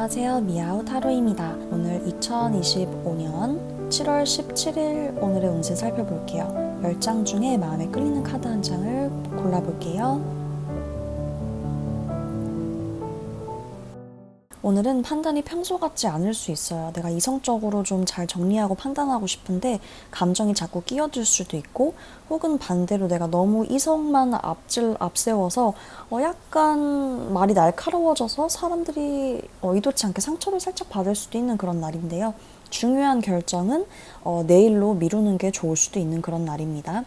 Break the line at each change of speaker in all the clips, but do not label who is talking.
안녕하세요. 미아우 타로입니다. 오늘 2025년 7월 17일 오늘의 운세 살펴볼게요. 10장 중에 마음에 끌리는 카드 한 장을 골라볼게요. 오늘은 판단이 평소 같지 않을 수 있어요. 내가 이성적으로 좀 잘 정리하고 판단하고 싶은데 감정이 자꾸 끼어들 수도 있고 혹은 반대로 내가 너무 이성만 앞질 앞세워서 어 약간 말이 날카로워져서 사람들이 어 의도치 않게 상처를 살짝 받을 수도 있는 그런 날인데요. 중요한 결정은 어 내일로 미루는 게 좋을 수도 있는 그런 날입니다.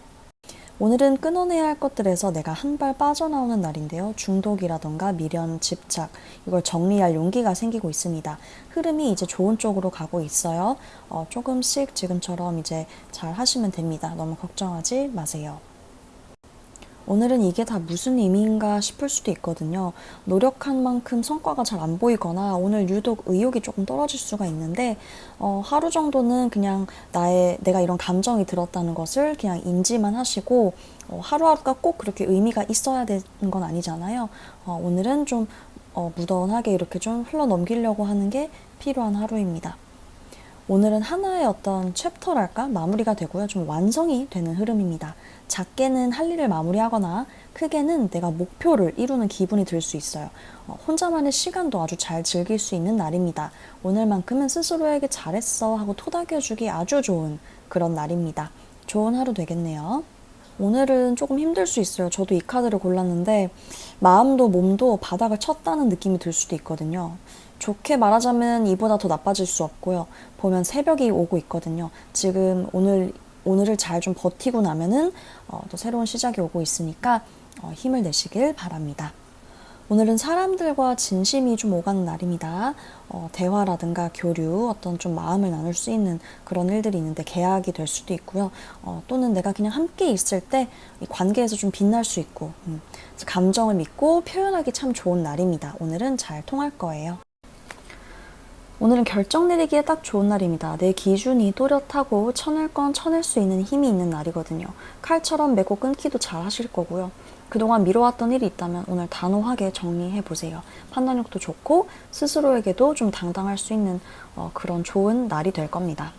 오늘은 끊어내야 할 것들에서 내가 한 발 빠져나오는 날인데요. 중독이라던가 미련, 집착, 이걸 정리할 용기가 생기고 있습니다. 흐름이 이제 좋은 쪽으로 가고 있어요. 어, 조금씩 지금처럼 이제 잘 하시면 됩니다. 너무 걱정하지 마세요. 오늘은 이게 다 무슨 의미인가 싶을 수도 있거든요. 노력한 만큼 성과가 잘 안 보이거나 오늘 유독 의욕이 조금 떨어질 수가 있는데 어, 하루 정도는 그냥 나의 내가 이런 감정이 들었다는 것을 그냥 인지만 하시고 어, 하루하루가 꼭 그렇게 의미가 있어야 되는 건 아니잖아요. 어, 오늘은 좀 어, 무던하게 이렇게 좀 흘러 넘기려고 하는 게 필요한 하루입니다. 오늘은 하나의 어떤 챕터랄까 마무리가 되고요. 좀 완성이 되는 흐름입니다. 작게는 할 일을 마무리하거나 크게는 내가 목표를 이루는 기분이 들 수 있어요. 어, 혼자만의 시간도 아주 잘 즐길 수 있는 날입니다. 오늘만큼은 스스로에게 잘했어 하고 토닥여주기 아주 좋은 그런 날입니다. 좋은 하루 되겠네요. 오늘은 조금 힘들 수 있어요. 저도 이 카드를 골랐는데 마음도 몸도 바닥을 쳤다는 느낌이 들 수도 있거든요. 좋게 말하자면 이보다 더 나빠질 수 없고요. 보면 새벽이 오고 있거든요. 지금 오늘 오늘을 잘 좀 버티고 나면은 어, 또 새로운 시작이 오고 있으니까 어, 힘을 내시길 바랍니다. 오늘은 사람들과 진심이 좀 오가는 날입니다. 어, 대화라든가 교류, 어떤 좀 마음을 나눌 수 있는 그런 일들이 있는데 계약이 될 수도 있고요. 어, 또는 내가 그냥 함께 있을 때이 관계에서 좀 빛날 수 있고, 음, 감정을 믿고 표현하기 참 좋은 날입니다. 오늘은 잘 통할 거예요. 오늘은 결정 내리기에 딱 좋은 날입니다. 내 기준이 또렷하고 쳐낼 건 쳐낼 수 있는 힘이 있는 날이거든요. 칼처럼 메고 끊기도 잘 하실 거고요. 그동안 미뤄왔던 일이 있다면 오늘 단호하게 정리해 보세요. 판단력도 좋고 스스로에게도 좀 당당할 수 있는 어, 그런 좋은 날이 될 겁니다.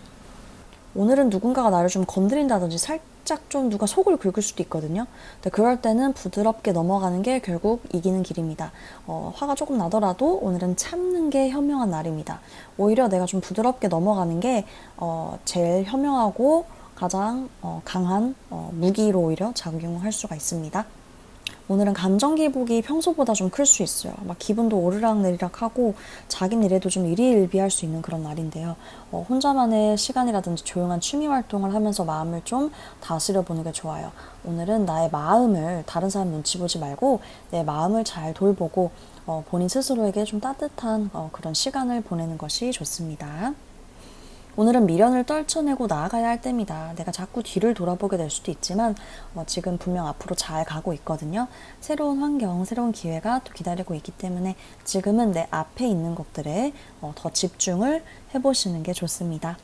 오늘은 누군가가 나를 좀 건드린다든지 살짝 좀 누가 속을 긁을 수도 있거든요. 근데 그럴 때는 부드럽게 넘어가는 게 결국 이기는 길입니다. 어, 화가 조금 나더라도 오늘은 참는 게 현명한 날입니다. 오히려 내가 좀 부드럽게 넘어가는 게 어, 제일 현명하고 가장 어, 강한 어, 무기로 오히려 작용할 수가 있습니다. 오늘은 감정 기복이 평소보다 좀 클 수 있어요. 막 기분도 오르락내리락하고 자기 일에도 좀 일희일비할 수 있는 그런 날인데요. 어, 혼자만의 시간이라든지 조용한 취미 활동을 하면서 마음을 좀 다스려 보는 게 좋아요. 오늘은 나의 마음을 다른 사람 눈치 보지 말고 내 마음을 잘 돌보고 어, 본인 스스로에게 좀 따뜻한 어, 그런 시간을 보내는 것이 좋습니다. 오늘은 미련을 떨쳐내고 나아가야 할 때입니다. 내가 자꾸 뒤를 돌아보게 될 수도 있지만 어, 지금 분명 앞으로 잘 가고 있거든요. 새로운 환경, 새로운 기회가 또 기다리고 있기 때문에 지금은 내 앞에 있는 것들에 어, 더 집중을 해보시는 게 좋습니다.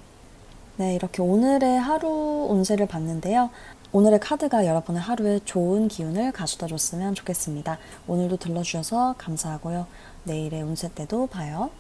네, 이렇게 오늘의 하루 운세를 봤는데요. 오늘의 카드가 여러분의 하루에 좋은 기운을 가져다 줬으면 좋겠습니다. 오늘도 들러주셔서 감사하고요. 내일의 운세 때도 봐요.